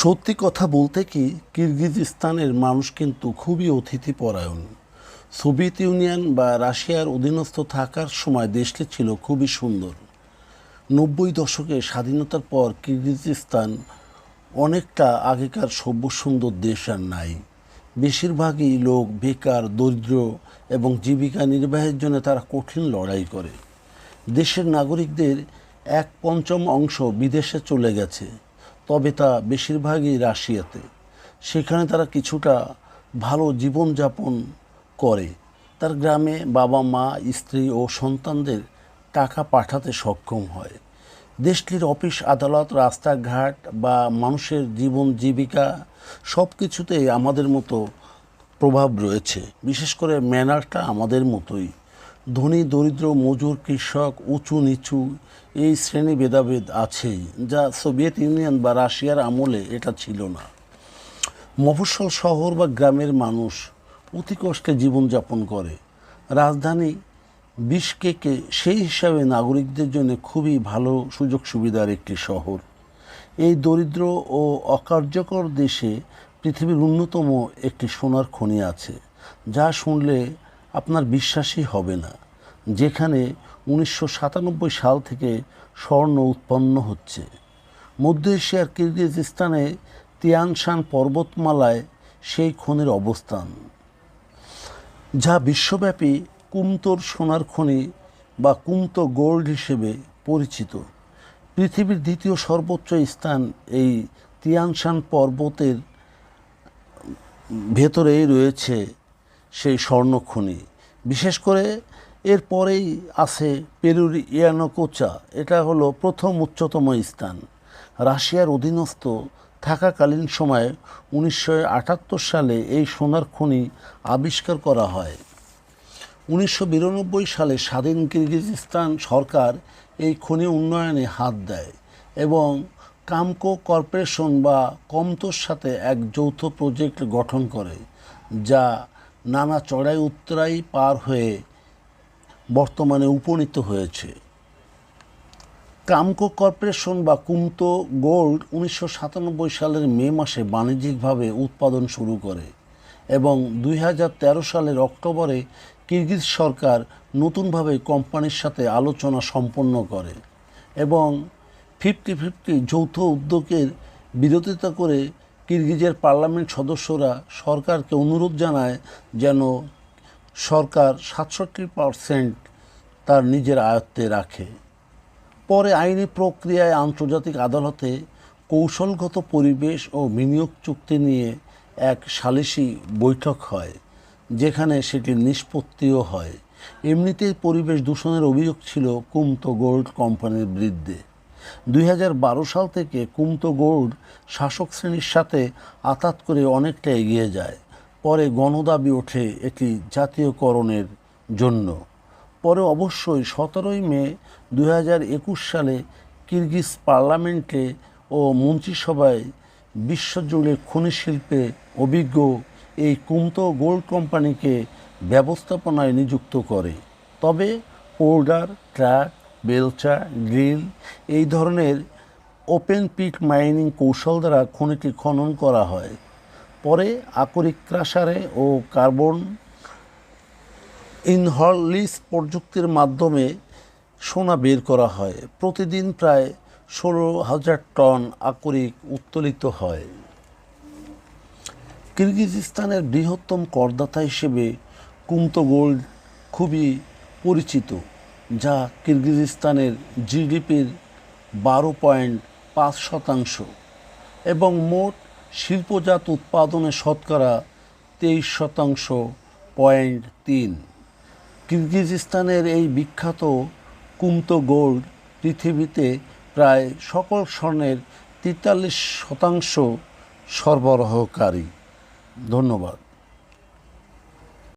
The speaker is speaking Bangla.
সত্যি কথা বলতে কি, কিরগিজস্তানের মানুষ কিন্তু খুবই অতিথিপরায়ণ। সোভিয়েত ইউনিয়ন বা রাশিয়ার অধীনস্থ থাকার সময় দেশটি ছিল খুবই সুন্দর। নব্বই দশকে স্বাধীনতার পর কিরগিজস্তান অনেকটা আগেকার সভ্য সুন্দর দেশ আর নাই। বেশিরভাগই লোক বেকার, দরিদ্র এবং জীবিকা নির্বাহের জন্য তারা কঠিন লড়াই করে। দেশের নাগরিকদের এক পঞ্চম অংশ বিদেশে চলে গেছে। তবে তা বেশিরভাগই রাশিয়াতে। সেখানে তারা কিছুটা ভালো জীবনযাপন করে। তার গ্রামে বাবা, মা, স্ত্রী ও সন্তানদের টাকা পাঠাতে সক্ষম হয়। দেশটির অফিস, আদালত, রাস্তাঘাট বা মানুষের জীবন, জীবিকা সব কিছুতেই আমাদের মতো প্রভাব রয়েছে। বিশেষ করে ম্যানারটা আমাদের মতোই। ধনী, দরিদ্র, মজুর, কৃষক, উঁচু, নিচু এই শ্রেণি ভেদাভেদ আছেই, যা সোভিয়েত ইউনিয়ন বা রাশিয়ার আমলে এটা ছিল না। মফস্বল শহর বা গ্রামের মানুষ অতি কষ্টে জীবনযাপন করে। রাজধানী বিশকেকে সেই হিসাবে নাগরিকদের জন্য খুবই ভালো সুযোগ সুবিধার একটি শহর। এই দরিদ্র ও অকার্যকর দেশে পৃথিবীর অন্যতম একটি সোনার খনি আছে, যা শুনলে আপনার বিশ্বাসই হবে না, যেখানে উনিশশো সাতানব্বই সাল থেকে স্বর্ণ উৎপন্ন হচ্ছে। মধ্য এশিয়ার কিরগিজস্তানে তিয়ানশান পর্বতমালায় সেই খনির অবস্থান, যা বিশ্বব্যাপী কুমতোর সোনার খনি বা কুমতো গোল্ড হিসেবে পরিচিত। পৃথিবীর দ্বিতীয় সর্বোচ্চ স্থান এই তিয়ানশান পর্বতের ভেতরেই রয়েছে সেই স্বর্ণখনি। বিশেষ করে এরপরেই আছে পেরুর ইয়ানোকোচা। এটা হলো প্রথম উচ্চতম স্থান। রাশিয়ার অধীনস্থ থাকাকালীন সময়ে উনিশশো আটাত্তর সালে এই সোনার খনি আবিষ্কার করা হয়। উনিশশো বিরানব্বই সালে স্বাধীন কিরগিজস্তান সরকার এই খনি উন্নয়নে হাত দেয় এবং কামকো কর্পোরেশন বা কমতোর সাথে এক যৌথ প্রজেক্ট গঠন করে, যা নানা চড়াই উত্তরাই পার হয়ে বর্তমানে উপনীত হয়েছে। কামকো কর্পোরেশন বা কুমতো গোল্ড উনিশশো সাতানব্বই সালের মে মাসে বাণিজ্যিকভাবে উৎপাদন শুরু করে এবং দুই হাজার তেরো সালের অক্টোবরে কিরগিজ সরকার নতুনভাবে কোম্পানির সাথে আলোচনা সম্পন্ন করে এবং ফিফটি ফিফটি যৌথ উদ্যোগের বিরোধিতা করে কিরগিজের পার্লামেন্ট সদস্যরা সরকারকে অনুরোধ জানায় যেন সরকার সাতষট্টি পারসেন্ট তার নিজের আয়ত্তে রাখে। পরে আইনি প্রক্রিয়ায় আন্তর্জাতিক আদালতে কৌশলগত পরিবেশ ও বিনিয়োগ চুক্তি নিয়ে এক সালিসি বৈঠক হয়, যেখানে সেটির নিষ্পত্তিও হয়। এমনিতেই পরিবেশ দূষণের অভিযোগ ছিল কুমতো গোল্ড কোম্পানির বিরুদ্ধে। দুই হাজার বারো সাল থেকে কুমতো গোল্ড শাসক শ্রেণির সাথে আতাত করে অনেকটা এগিয়ে যায়। পরে গণদাবি ওঠে এটি জাতীয়করণের জন্য। পরে অবশ্যই সতেরোই মে দুই হাজার একুশ সালে কিরগিজ পার্লামেন্টে ও মন্ত্রিসভায় বিশ্বজুড়ে খনি শিল্পে অভিজ্ঞ এই কুমতো গোল্ড কোম্পানিকে ব্যবস্থাপনায় নিযুক্ত করে। তবে পোল্ডার ট্রাক বেলচা, গ্রিল এই ধরনের ওপেন পিট মাইনিং কৌশল দ্বারা খনিটি খনন করা হয়। পরে আকরিক ক্রাশারে ও কার্বন ইনহলিস প্রযুক্তির মাধ্যমে সোনা বের করা হয়। প্রতিদিন প্রায় ষোলো হাজার টন আকরিক উত্তোলিত হয়। কিরগিজস্তানের বৃহত্তম করদাতা হিসেবে কুমতো গোল্ড খুবই পরিচিত। যা কিরগিজস্তানের জিডিপির বারো পয়েন্ট পাঁচ শতাংশ এবং মোট শিল্পজাত উৎপাদনে শতকরা তেইশ শতাংশ পয়েন্ট তিন। কিরগিজস্তানের এই বিখ্যাত কুমতো গোল্ড পৃথিবীতে প্রায় সকল স্বর্ণের তেতাল্লিশ শতাংশ সরবরাহকারী। ধন্যবাদ।